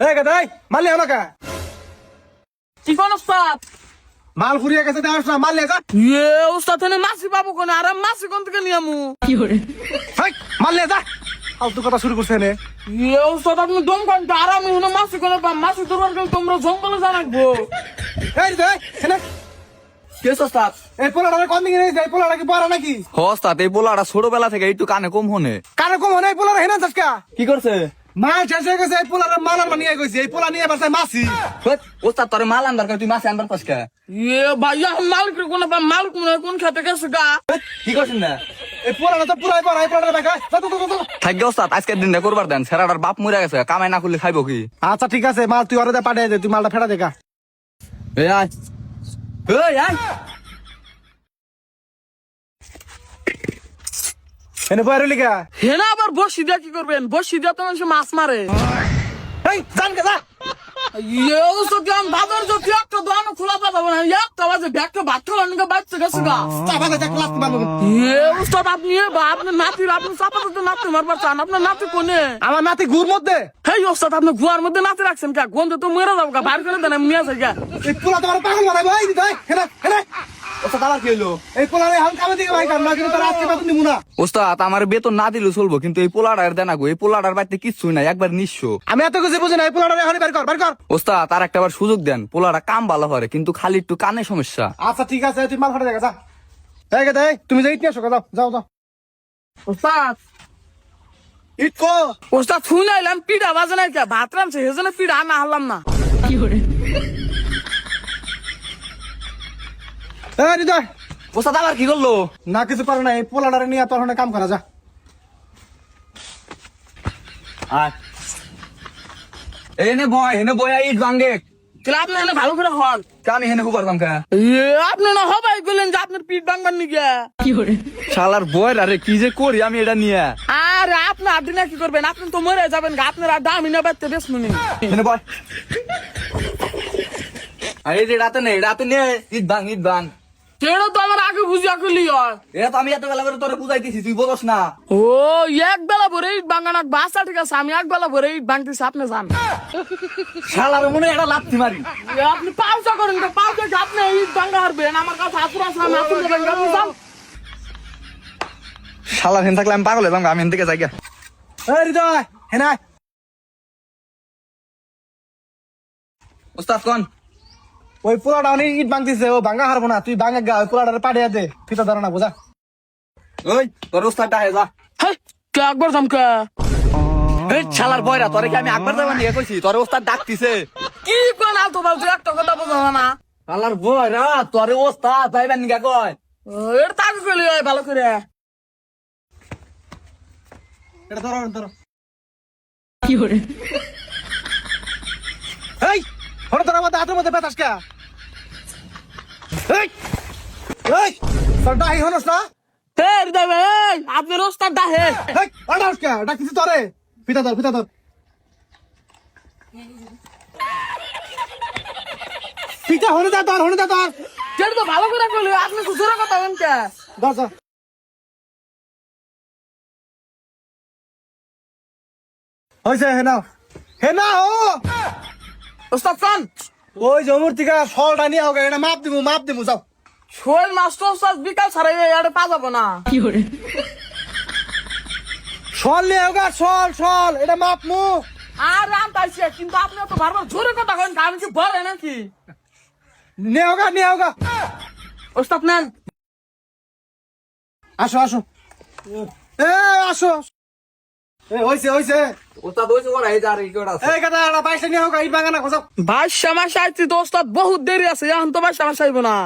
এই গাদাই মারলে কা কি কোন উস্তাদ? মাল ফুরিয়ে গেছে দেওয়ার সময় মারলে যা ইয়ে উস্তাদ এনে মাসি পাবো কোন? আর মাসি কোন থেকে নিয়ে আমু হাই মারলে যা ফালতু কথা শুরু করছে নে ইয়ে উস্তাদ আপনি দম কোন আর আমি এনে মাসি কোন পাম মাসি দরবার গেলে তোমরা জঙ্গলে জানাকবো এই রে এনে। কে ওস্তাদ এই পোলাটা কম দিকে এই পোলাটা কি বড় নাকি? হ ওস্তাদ এই পোলাটা ছোটবেলা থেকে একটু কানে কম হনে। কানে কম হয় এই পোলাটা হেনা চাসকা কি করছে? মা শেষ হয়ে গেছে এই মালার বানিয়ে গেছে এই পোলা নিয়ে বাসায় হেৎ, ওস্তাদ তোরে মাল আনবার তুই মাছে আনবার পাস কে? ভাইয়া মালিক কোন মালিক কোন কোন খেতে গেছে গা? কি করছেন না? এই পোলাটা তো পুরাই বড় এই পোলাটা দেখা থাকবে ওস্তাদ আজকের দিনটা করবার দেন সেরাটার বাপ মরে গেছে কামাই না করলে খাইব কি? আচ্ছা ঠিক আছে মাল তুই অরে পাঠিয়ে দে তুই মালটা ফেরা দেখা এই আয়। এই আয়। এনে বয়ার লিগা হেনা আবার বসি দিয়া কি করবেন? বসি দিয়া তো মানুষ মাছ মারে। এই জান কে যা। ইয়ে উস্তাদ আমি বাজার যদি একটা দোকান খোলা পাবো না। একটা বাজে ব্যাগটা ভাত খাওয়ার নিকে বাচ্চা গেছে গা। চাপা দে ক্লাস বানবো ইয়ে উস্তাদ আপনি আপনি নাতির আপনি চাপাতে নাতি মারবার চান। আপনার নাতি কোনে? আমার নাতি গুর মধ্যে। হেই ওস্তাদ আপনি গুয়ার মধ্যে নাতি রাখছেন কা গন্ধ তো মরে যাব গা বাইর করে দেন আমি নিয়ে যাই গা। এই পোলা তোমার পাগল বানাবো এই দিদা হেনা হেনা। ওস্তাদ আবার কি হইল? এই পোলা রে কামে দিকে ভাই কাম না কিন্তু তার আজকে বেতন দিব না। ওস্তাদ আমার বেতন না দিলেও চলবো কিন্তু এই পোলাটার দেনা গো এই পোলাটার বাড়িতে কিচ্ছুই নাই একবার নিঃস্ব। আমি এত কিছু বুঝি না এই পোলাটা এখন বের কর বের কর। ওস্তাদ তার একটা সুযোগ দেন কাম ভালো করে কিন্তু খালি একটু কানে সমস্যা। আচ্ছা ঠিক আছে তুই মাল ফাটা দেখা যা। এই গে দেই তুমি যাই ইতিহাস যাও যাও যাও। ওস্তাদ। ইট কো? ওস্তাদ শুনে এলাম পিঠা বাজে নাই কে? ভাত রামছে হেজনে পিঠা আনা হারলাম না। এই হৃদয় ওস্তাদ আবার কি করল? না কিছু পারে না এই পোলাটারে নিয়ে তোর কাম করা যা। আয়। এনে বয় এনে বয় ইট ভাঙ্গে তাহলে আপনি এনে ভালো করে হন। আমি হেনে হুবার কা? আপনি না হবাই বললেন যে আপনার পিঠ ভাঙবার নিগে। শালার বয় আরে কি যে করি আমি এটা নিয়ে? আর আপনি আড্ডি না কি করবেন? আপনি তো মরে যাবেন আপনার আড্ডা আমি না বাড়তে বেশ মনে হেনে বয়। আরে যে রাতে নেই রাতে নে ইট ভাঙ ইট ভাঙ। সেটা তো আমার আগে বুঝিয়া করলি এটা তো আমি এত বেলা করে তোরে বুঝাইতেছি তুই বলস না। ও এক বেলা ভরে ইট ভাঙান বাসা ঠিক আছে আমি এক বেলা ভরে ইট ভাঙতেছি আপনি যান। শালার মনে এটা লাথি মারি। আপনি পাউসা করেন তো পাউসা আপনি ইট ভাঙা হারবেন? আমার কাছে হাতুর আছে আমি হাতুর দেবেন আপনি যান। শালার হেন থাকলে আমি পাগল হয়ে যাব আমি হেন থেকে যাই গা। হৃদয় কোন? ওই পোলাটা অনেক ইট ভাঙতিছে ও ভাঙা হারবো না তুই ভাঙা গা ওই পোলাটারে পাঠিয়ে দে ফিতা ধরে না বোঝা? ওই তোর ওস্তাদটা হে যা। হেই, কে একবার যামকে এই শালার বয়রা তোরে কি আমি একবার যাবা নিয়ে কইছি? তোর ওস্তাদ ডাকতিছে। কি কোন আলতো ফালতু একটা কথা বোঝা না শালার বয়রা তোরে ওস্তাদ ভাইবেন নিগা কয়। ও, এটা তাকে কইলি হয় ভালো করে? এটা ধরো ধরো। এই হঠাৎ তোর মধ্যে হাতের মধ্যে বেতাস কে ডাহি হনস না? আপনার ওস্তাদ ডাহে আড়াস কে? ডাকিছি তোরে। ফিতা ধর ফিতা ধর। ফিতা হনে তো ভালো করে কইলি আপনি সুসুরা কথা বলেন কে? ধর হয়েছে হে নাও। হে না ও ওস্তাদ ওই জমুর থেকে ফলটা নিয়ে হোক এটা মাপ দিমু মাপ দিমু যাও। শোল মাছ তো ওস্তাদ বিকাল ছাড়াই এটা পা যাব না। সল নিয়ে হোক সল সল এটা মাপ মু। আর রাম পাইছে কিন্তু আপনি তো বারবার জোরে কথা কন আমি কি বলে নাকি? নিয়ে হোক নিয়ে হোক ওস্তাদ নেন। আসো আসো। এ আসো। এ হইছে হইছে। বহুত দেরি আছে এখন তো বাইশা মাস আইব না।